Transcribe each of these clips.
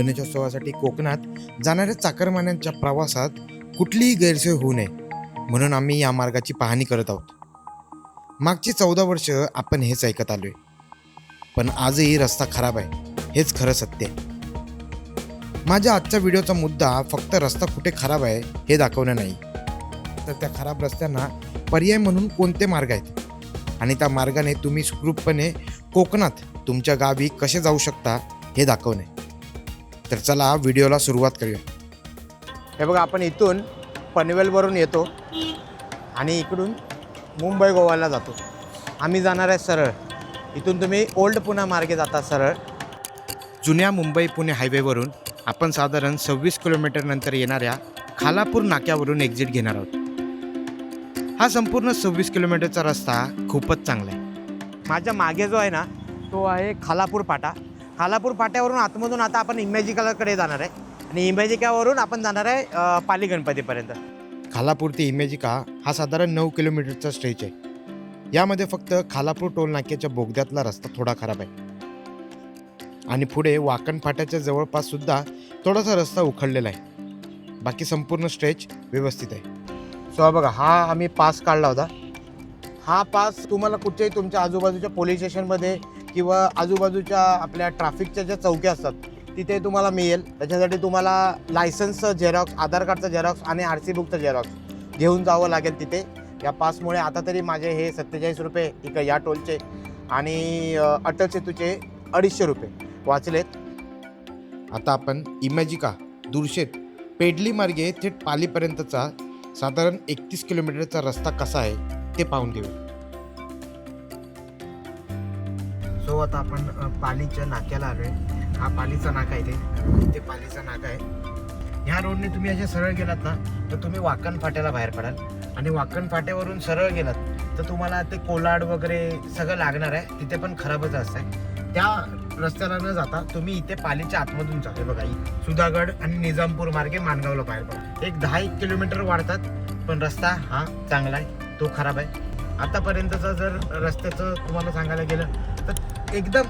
गणेशोत्सवासाठी कोकणात जाणाऱ्या चाकरमान्यांच्या प्रवासात कुठलीही गैरसोय होऊ नये म्हणून आम्ही या मार्गाची पाहणी करत आहोत. मागची चौदा वर्ष आपण हेच ऐकत आलोय. पण आजही रस्ता खराब आहे हेच खरं सत्य आहे. माझ्या आजच्या व्हिडिओचा मुद्दा फक्त रस्ता कुठे खराब आहे हे दाखवणं नाही. तर त्या खराब रस्त्यांना पर्याय म्हणून कोणते मार्ग आहेत? आणि त्या मार्गाने तुम्ही सुखरूपपणे कोकणात तुमच्या गावी कसे जाऊ शकता हे दाखवणे. तर चला व्हिडिओला सुरुवात करूया. हे बघा आपण इथून पनवेलवरून येतो आणि इकडून मुंबई गोव्याला जातो. आम्ही जाणार आहे सरळ. इथून तुम्ही ओल्ड पुणे मार्गे जाता सरळ. जुन्या मुंबई पुणे हायवेवरून आपण साधारण सव्वीस किलोमीटर नंतर येणाऱ्या खालापूर नाक्यावरून एक्झिट घेणार आहोत. हा संपूर्ण सव्वीस किलोमीटरचा रस्ता खूपच चांगला आहे. माझ्या मागे जो आहे ना तो आहे खालापूर पाटा. खालापूर फाट्यावरून आतमधून आता आपण इमॅजिकलकडे जाणार आहे. आणि इमॅजिकावरून आपण जाणार आहे पाली गणपतीपर्यंत. खालापूर ते इमॅजिका हा साधारण नऊ किलोमीटरचा स्ट्रेच आहे. यामध्ये फक्त खालापूर टोल नाक्याच्या बोगद्यातला रस्ता थोडा खराब आहे. आणि पुढे वाकण फाट्याच्या जवळपास सुद्धा थोडासा रस्ता उखडलेला आहे. बाकी संपूर्ण स्ट्रेच व्यवस्थित आहे. सो हा बघा हा आम्ही पास काढला होता. हा पास तुम्हाला कुठच्याही तुमच्या आजूबाजूच्या पोलीस स्टेशनमध्ये किंवा आजूबाजूच्या आपल्या ट्रॅफिकच्या ज्या चौक्या असतात तिथे तुम्हाला मिळेल. त्याच्यासाठी तुम्हाला लायसन्सचं झेरॉक्स आधार कार्डचं झेरॉक्स आणि आर सी बुकचं झेरॉक्स घेऊन जावं लागेल तिथे. या पासमुळे आता तरी माझे हे सत्तेचाळीस रुपये इक या टोलचे आणि अटल सेतूचे अडीचशे रुपये वाचलेत. आता आपण इमॅजिका दुर्शेत पेडली मार्गे थेट पालीपर्यंतचा साधारण एकतीस किलोमीटरचा रस्ता कसा आहे ते पाहून घेऊ. सो आता आपण पालीच्या नाक्याला आलोय. हा पालीचा नाका आहे ते इथे पालीचा नाका आहे. ह्या रोडने तुम्ही असे सरळ गेलात ना तर तुम्ही वाकण फाट्याला बाहेर पडाल. आणि वाकण फाट्यावरून सरळ गेलात तर तुम्हाला ते कोलाड वगैरे सगळं लागणार आहे. तिथे पण खराबच रस्ता आहे त्या रस्त्याला न जाता तुम्ही इथे पालीच्या आतमधून जाते बघा सुधागड आणि निजामपूर मार्गे माणगावला बाहेर पडा. एक दहा एक किलोमीटर वाढतात पण रस्ता हा चांगला आहे. तो खराब आहे. आतापर्यंतचं जर रस्त्याचं तुम्हाला सांगायला गेलं तर एकदम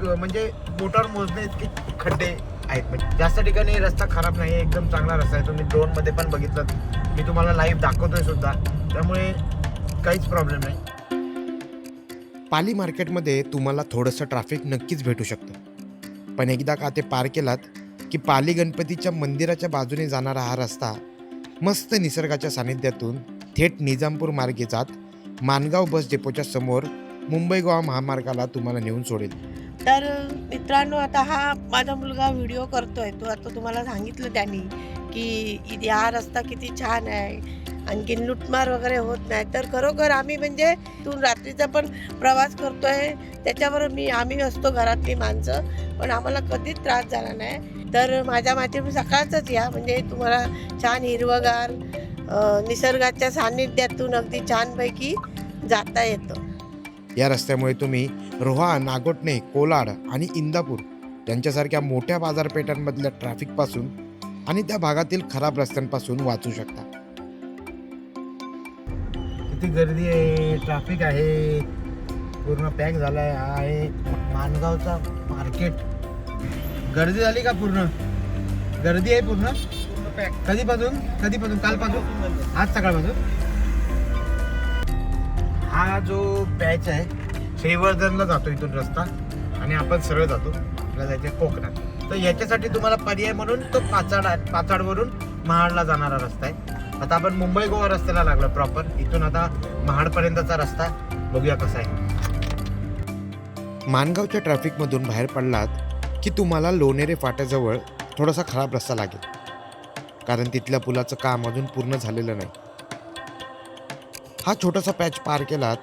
म्हणजे मोटार मोजणे इतके खड्डे आहेत. म्हणजे जास्त ठिकाणी रस्ता खराब नाही एकदम चांगला रस्ता आहे. तुम्ही ड्रोनमध्ये पण बघितलं. मी तुम्हाला लाईव्ह दाखवतोय सुद्धा. त्यामुळे काहीच प्रॉब्लेम नाही. पाली मार्केटमध्ये तुम्हाला थोडंसं ट्रॅफिक नक्कीच भेटू शकतं. पण एकदा का ते पार केलात की पाली गणपतीच्या मंदिराच्या बाजूने जाणारा हा रस्ता मस्त निसर्गाच्या सानिध्यातून थेट निजामपूर मार्गे जात मानगाव बस डेपोच्या समोर मुंबई गोवा महामार्गाला तुम्हाला नेऊन सोडेल. तर मित्रांनो आता हा माझा मुलगा व्हिडिओ करतोय. तो आता तुम्हाला सांगितलं त्यांनी की हा रस्ता किती छान आहे. आणखीन लुटमार वगैरे होत नाही. तर खरोखर आम्ही म्हणजे तू रात्रीचा पण प्रवास करतोय. त्याच्यावर मी आम्ही असतो घरातली माणसं पण आम्हाला कधीच त्रास झाला नाही. तर माझ्या माते सकाळचंच या. म्हणजे तुम्हाला छान हिरवगार निसर्गाच्या सान्निध्यातून अगदी छानपैकी जाता येतं. या रस्त्यामुळे तुम्ही रोहा नागोटणे कोलाड आणि इंदापूर यांच्यासारख्या मोठ्या बाजारपेठांमधल्या ट्रॅफिकपासून आणि त्या भागातील खराब रस्त्यांपासून वाचू शकता. किती गर्दी आहे ट्रॅफिक आहे पूर्ण पॅक झालाय आहे. माणगावचा मार्केट. गर्दी झाली का पूर्ण? गर्दी आहे पूर्ण? पॅक कधीपासून? कधीपासून? कालपासून? आज सकाळपासून? हा जो पॅच आहे श्रीवर्धनला जातो इथून रस्ता आणि आपण सरळ जातो. आपल्याला जायचं कोकणात. तर याच्यासाठी तुम्हाला पर्याय म्हणून तो पाचाड आहे. पाचाडवरून महाडला जाणारा रस्ता आहे. आता आपण मुंबई गोवा रस्त्याला लागलो प्रॉपर इथून आता महाडपर्यंतचा रस्ता बघूया कसा आहे. मानगावच्या ट्रॅफिकमधून बाहेर पडलात की तुम्हाला लोणेरे फाट्याजवळ थोडासा खराब रस्ता लागेल. कारण तिथल्या पुलाचं काम अजून पूर्ण झालेलं नाही. हा छोटासा पॅच पार केलात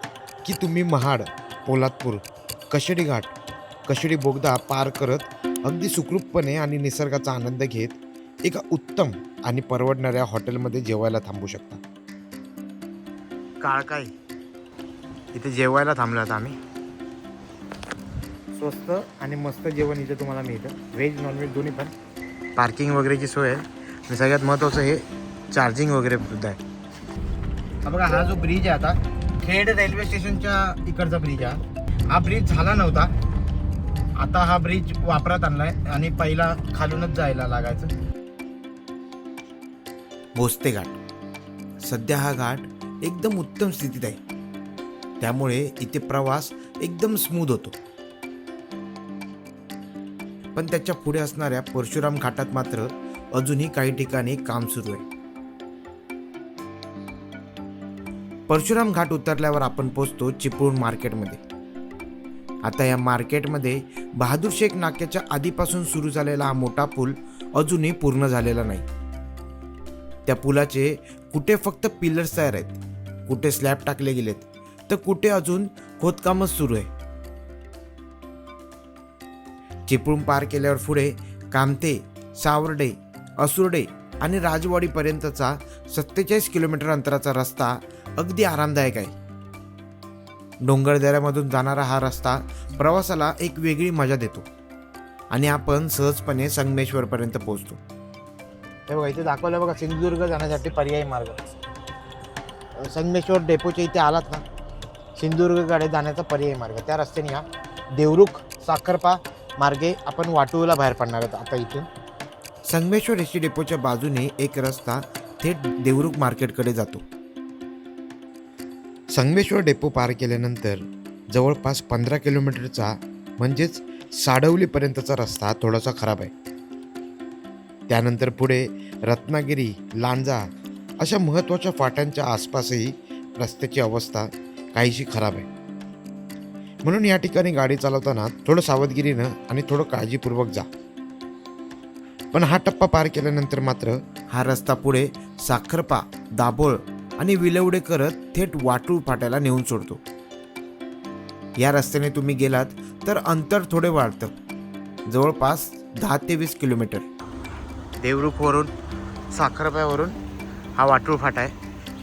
की तुम्ही महाड पोलादपूर कशेडी घाट कशेडी बोगदा पार करत अगदी सुखरूपपणे आणि निसर्गाचा आनंद घेत एका उत्तम आणि परवडणाऱ्या हॉटेलमध्ये जेवायला थांबू शकता. काळकाई इथे जेवायला थांबलात आम्ही. स्वस्त आणि मस्त जेवण इथे तुम्हाला मिळतं. व्हेज नॉनव्हेज दोन्ही पण. पार्किंग वगैरेची सोय आहे. आणि सगळ्यात महत्त्वाचं हे चार्जिंग वगैरे सुद्धा आहे. हा बघा हा जो ब्रिज आहे आता खेड रेल्वे स्टेशनच्या इकडचा ब्रिज आहे. हा ब्रिज झाला नव्हता. आता हा ब्रिज वापरात आणलाय आणि पहिला खालूनच जायला लागायचं. भोसते घाट. सध्या हा घाट एकदम उत्तम स्थितीत आहे. त्यामुळे इथे प्रवास एकदम स्मूथ होतो. पण त्याच्या पुढे असणाऱ्या परशुराम घाटात मात्र अजूनही काही ठिकाणी काम सुरू आहे. परशुराम घाट उतरल्यावर आपण पोचतो चिपळूण मार्केटमध्ये. आता या मार्केटमध्ये बहादूर शेख नाक्याच्या आधीपासून सुरू झालेला हा मोठा पूल अजूनही पूर्ण झालेला नाही. त्या पुलाचे कुठे फक्त पिलर्स तयार आहेत कुठे स्लॅब टाकले गेलेत तर कुठे अजून खोदकामच सुरू आहे. चिपळूण पार केल्यावर पुढे कामते सावर्डे असुर्डे आणि राजवाडीपर्यंतचा सत्तेचाळीस किलोमीटर अंतराचा रस्ता अगदी आरामदायक आहे. डोंगरदऱ्यामधून जाणारा हा रस्ता प्रवासाला एक वेगळी मजा देतो आणि आपण सहजपणे संगमेश्वरपर्यंत पोहोचतो. हे बघा इथे दाखवलं बघा सिंधुदुर्ग जाण्यासाठी पर्यायी मार्ग. संगमेश्वर डेपोच्या इथे आलात ना सिंधुदुर्गकडे जाण्याचा पर्यायी मार्ग. त्या रस्त्याने हा देवरुख साखरपा मार्गे आपण वाटूला बाहेर पडणार आहोत आता इथून. संगमेश्वर एस टी डेपोच्या बाजूने एक रस्ता थेट देवरुख मार्केटकडे जातो. संगमेश्वर डेपो पार केल्यानंतर जवळपास पंधरा किलोमीटरचा म्हणजेच साडवलीपर्यंतचा रस्ता थोडासा खराब आहे. त्यानंतर पुढे रत्नागिरी लांजा अशा महत्त्वाच्या फाट्यांच्या आसपासही रस्त्याची अवस्था काहीशी खराब आहे. म्हणून या ठिकाणी गाडी चालवताना थोडं सावधगिरीनं आणि थोडं काळजीपूर्वक जा. पण हा टप्पा पार केल्यानंतर मात्र हा रस्ता पुढे साखरपा दाभोळ आणि विलवडे करत थेट वाटूळ फाट्याला नेऊन सोडतो. या रस्त्याने तुम्ही गेलात तर अंतर थोडे वाढतं. जवळपास दहा ते वीस किलोमीटर. देवरुखवरून साखरप्यावरून हा वाटूळ फाटा आहे.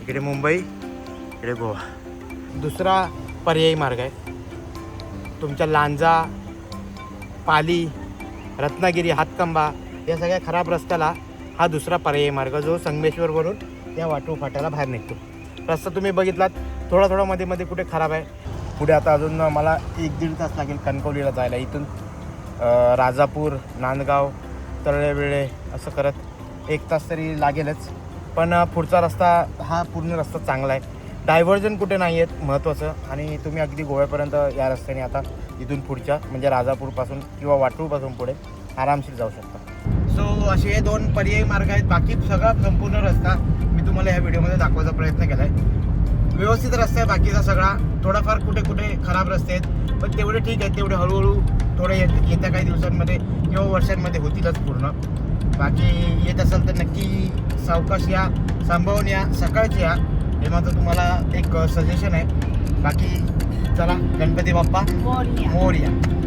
इकडे मुंबई इकडे गोवा. दुसरा पर्यायी मार्ग आहे. तुमच्या लांजा पाली रत्नागिरी हातकंबा या सगळ्या खराब रस्त्याला हा दुसरा पर्यायी मार्ग जो संगमेश्वरवरून त्या वाटू फाट्याला बाहेर निघतो. रस्ता तुम्ही बघितलात थोडा थोडा मध्ये मध्ये कुठे खराब आहे. पुढे आता अजून मला एक दीड तास लागेल कणकवलीला जायला. इथून राजापूर नांदगाव तळेवेळे असं करत एक तास तरी लागेलच. पण पुढचा रस्ता हा पूर्ण रस्ता चांगला आहे. डायव्हर्जन कुठे नाही आहेत महत्त्वाचं आणि तुम्ही अगदी गोव्यापर्यंत या रस्त्याने आता इथून पुढच्या म्हणजे राजापूरपासून किंवा वाटूरपासून पुढे आरामशीर जाऊ शकता. सो असे हे दोन पर्यायी मार्ग आहेत. बाकी सगळा संपूर्ण रस्ता मी तुम्हाला ह्या व्हिडिओमध्ये दाखवायचा प्रयत्न केला आहे व्यवस्थित रस्ता आहे. बाकीचा सगळा थोडाफार कुठे कुठे खराब रस्ते आहेत. पण तेवढे ठीक आहेत. तेवढे हळूहळू थोडे येत- येत्या काही दिवसांमध्ये किंवा वर्षांमध्ये होतीलच पूर्ण. बाकी येत असेल तर नक्की सावकाश या सांभाळून या सकाळची या. हे माझं तुम्हाला एक सजेशन आहे. बाकी चला गणपती बाप्पा मोरया.